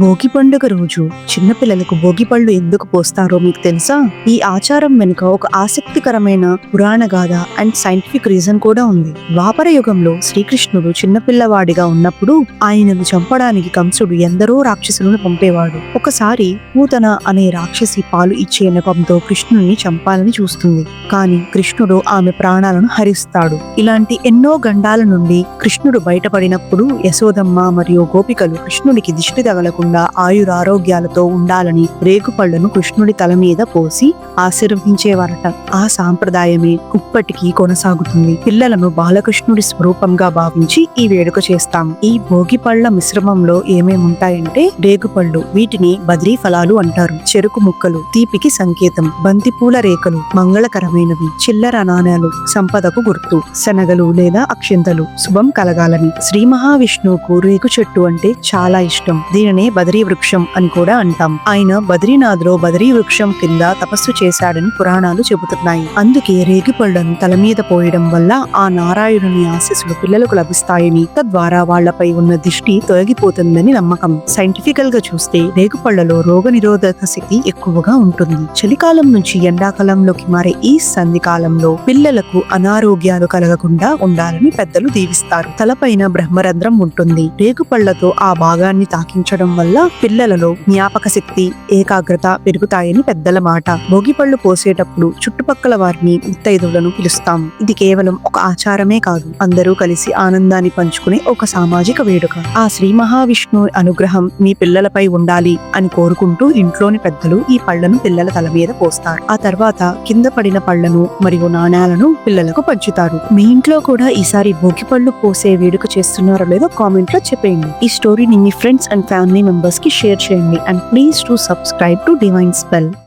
భోగి పండుగ రోజు చిన్నపిల్లలకు భోగి పళ్ళు ఎందుకు పోస్తారో మీకు తెలుసా? ఈ ఆచారం వెనుక ఒక ఆసక్తికరమైన పురాణ గాథ అండ్ సైంటిఫిక్ రీజన్ కూడా ఉంది. ద్వాపర యుగంలో శ్రీకృష్ణుడు చిన్నపిల్లవాడిగా ఉన్నప్పుడు ఆయనను చంపడానికి కంసుడు ఎందరో రాక్షసులను పంపేవాడు. ఒకసారి పూతన అనే రాక్షసి పాలు ఇచ్చే నెపంతో కృష్ణుని చంపాలని చూస్తుంది. కానీ కృష్ణుడు ఆమె ప్రాణాలను హరిస్తాడు. ఇలాంటి ఎన్నో గండాల నుండి కృష్ణుడు బయటపడినప్పుడు యశోదమ్మ మరియు గోపికలు కృష్ణుడికి దిష్టి తగలకుండా ఆయురారోగ్యాలతో ఉండాలని రేగుపళ్ళను కృష్ణుడి తల మీద పోసి ఆశీర్వదించేవారట. ఆ సాంప్రదాయమే ఇప్పటికీ కొనసాగుతుంది. పిల్లలను బాలకృష్ణుడి స్వరూపంగా భావించి ఈ వేడుక చేస్తాం. ఈ భోగి పళ్ళ మిశ్రమంలో ఏమేమి ఉంటాయంటే రేగుపళ్ళు వీటిని బద్రీ ఫలాలు అంటారు. చెరుకు ముక్కలు తీపికి సంకేతం బంతిపూల రేఖలు మంగళకరమైనవి చిల్లర నాణాలు సంపదకు గుర్తు శనగలు లేదా అక్షింతలు శుభం కలగాలని. శ్రీ మహావిష్ణువుకు రేగు చెట్టు అంటే చాలా ఇష్టం. దీనినే బదరీ వృక్షం అని కూడా అంటాం. ఆయన బద్రీనాథ్లో బదరీ వృక్షం కింద తపస్సు చేశాడని పురాణాలు చెబుతున్నాయి. అందుకే రేగి పళ్ళను తల మీద పోయడం వల్ల ఆ నారాయణుని ఆశీస్సులు పిల్లలకు లభిస్తాయని తద్వారా వాళ్ళపై ఉన్న దిష్టి తొలగిపోతుందని నమ్మకం. సైంటిఫికల్గా చూస్తే రేగుపళ్ళలో రోగ నిరోధక శక్తి ఎక్కువగా ఉంటుంది. చలికాలం నుంచి ఎండాకాలంలోకి మారే ఈ సంధి కాలంలో పిల్లలకు అనారోగ్యాలు కలగకుండా ఉండాలని పెద్దలు దీవిస్తారు. తలపైన బ్రహ్మరంధ్రం ఉంటుంది. రేగుపళ్ళతో ఆ భాగాన్ని తాకించడం వల్ల పిల్లలలో జ్ఞాపక శక్తి ఏకాగ్రత పెరుగుతాయని పెద్దల మాట. భోగి పళ్ళు పోసేటప్పుడు చుట్టుపక్కల వారిని ముత్తైదువులను పిలుస్తాం. ఇది కేవలం ఒక ఆచారమే కాదు. అందరూ కలిసి ఆనందాన్ని పంచుకునే ఒక సామాజిక వేడుక. ఆ శ్రీ మహావిష్ణు అనుగ్రహం మీ పిల్లలపై ఉండాలి అని కోరుకుంటూ ఇంట్లోని పెద్దలు ఈ పళ్ళను పిల్లల తల మీద పోస్తారు. ఆ తర్వాత కింద పడిన పళ్ళను మరియు నాణ్యాలను పిల్లలకు పంచుతారు. మీ ఇంట్లో కూడా ఈసారి భోగి పళ్ళు పోసే వేడుక చేస్తున్నారో లేదో కామెంట్లో చెప్పేయండి. ఈ స్టోరీని మీ friends and family numbers ki share sharing and please do subscribe to Divine Spell.